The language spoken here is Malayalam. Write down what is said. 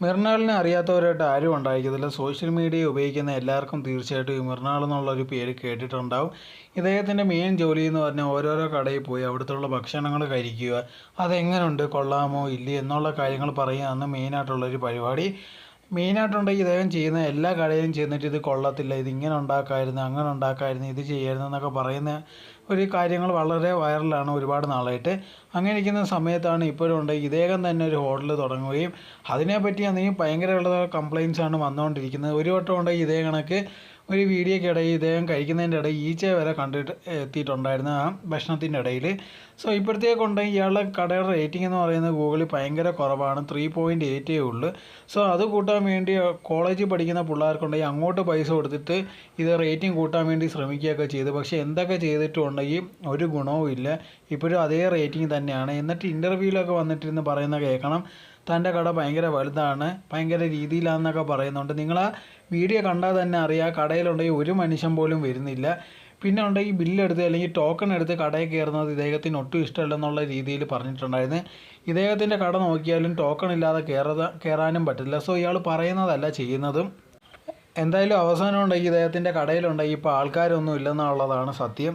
മിർണാളിനെ അറിയാത്തവരായിട്ട് ആരും ഉണ്ടായിരിക്കത്തില്ല. സോഷ്യൽ മീഡിയ ഉപയോഗിക്കുന്ന എല്ലാവർക്കും തീർച്ചയായിട്ടും ഈ മിർണാൾ എന്നുള്ളൊരു പേര് കേട്ടിട്ടുണ്ടാവും. ഇദ്ദേഹത്തിന്റെ മെയിൻ ജോലി എന്ന് പറഞ്ഞാൽ ഓരോരോ കടയിൽ പോയി അവിടുത്തെ ഭക്ഷണങ്ങൾ കഴിക്കുക അതെങ്ങനെയുണ്ട് കൊള്ളാമോ ഇല്ലേ എന്നുള്ള കാര്യങ്ങൾ പറയുക എന്ന് മെയിനായിട്ടുള്ളൊരു പരിപാടി. മെയിനായിട്ടുണ്ടെങ്കിൽ ഇദ്ദേഹം ചെയ്യുന്ന എല്ലാ കടയിലും ചെന്നിട്ട് ഇത് കൊള്ളത്തില്ല ഇത് ഇങ്ങനെ ഉണ്ടാക്കാമായിരുന്നു അങ്ങനെ ഉണ്ടാക്കാമായിരുന്നു ഇത് ചെയ്യായിരുന്നു എന്നൊക്കെ പറയുന്ന ഒരു കാര്യങ്ങൾ വളരെ വൈറലാണ് ഒരുപാട് നാളായിട്ട്. അങ്ങനെ ഇരിക്കുന്ന സമയത്താണ് ഉണ്ട് ഇദ്ദേഹം തന്നെ ഒരു ഹോട്ടൽ തുടങ്ങുകയും അതിനെപ്പറ്റി അതിനെപ്പറ്റിയാണെങ്കിൽ ഭയങ്കരമുള്ള കംപ്ലയിൻസ് ആണ് വന്നുകൊണ്ടിരിക്കുന്നത്. ഒരു വട്ടം ഉണ്ടെങ്കിൽ ഇതേ കണക്ക് ഒരു വീഡിയോക്കിടയിൽ ഇദ്ദേഹം കഴിക്കുന്നതിന്റെ ഇടയിൽ ഈച്ച വരെ കണ്ടിട്ട് എത്തിയിട്ടുണ്ടായിരുന്നു ആ ഭക്ഷണത്തിന്റെ ഇടയിൽ. സോ ഇപ്പോഴത്തേക്ക് ഉണ്ടെങ്കിൽ ഇയാളുടെ കടയുടെ റേറ്റിംഗ് എന്ന് പറയുന്നത് ഗൂഗിളിൽ ഭയങ്കര കുറവാണ്. ത്രീ പോയിന്റ് എയ്റ്റേ ഉള്ളൂ. സോ അത് കൂട്ടാൻ വേണ്ടി കോളേജിൽ പഠിക്കുന്ന പിള്ളേർക്കുണ്ടെങ്കിൽ അങ്ങോട്ട് പൈസ കൊടുത്തിട്ട് ഇത് റേറ്റിംഗ് കൂട്ടാൻ വേണ്ടി ശ്രമിക്കുകയൊക്കെ ചെയ്തു. പക്ഷേ എന്തൊക്കെ ചെയ്തിട്ടും ഉണ്ടെങ്കിൽ ഒരു ഗുണവും ഇല്ല ഇപ്പോഴും അതേ റേറ്റിംഗ് തന്നെയാണ്. എന്നിട്ട് ഇന്റർവ്യൂവിലൊക്കെ വന്നിട്ടിരുന്ന് പറയുന്ന കേൾക്കണം. തന്റെ കട ഭയങ്കര വലുതാണ് ഭയങ്കര രീതിയിലാണെന്നൊക്കെ പറയുന്നുണ്ട്. നിങ്ങൾ ആ വീഡിയോ കണ്ടാൽ തന്നെ അറിയാം കടയിലുണ്ടെങ്കിൽ ഒരു മനുഷ്യൻ പോലും വരുന്നില്ല. പിന്നെ ഉണ്ടെങ്കിൽ ബില്ലെടുത്ത് അല്ലെങ്കിൽ ടോക്കൺ എടുത്ത് കടയിൽ കയറുന്നത് ഇദ്ദേഹത്തിന് ഒട്ടും ഇഷ്ടമല്ലെന്നുള്ള രീതിയിൽ പറഞ്ഞിട്ടുണ്ടായിരുന്നു. ഇദ്ദേഹത്തിന്റെ കട നോക്കിയാലും ടോക്കൺ ഇല്ലാതെ കയറാ കയറാനും പറ്റില്ല. സോ ഇയാൾ പറയുന്നതല്ല ചെയ്യുന്നതും. എന്തായാലും അവസാനം ഉണ്ടെങ്കിൽ ഇദ്ദേഹത്തിന്റെ കടയിലുണ്ടെങ്കിൽ ഇപ്പോൾ ആൾക്കാരൊന്നും ഇല്ലെന്നുള്ളതാണ് സത്യം.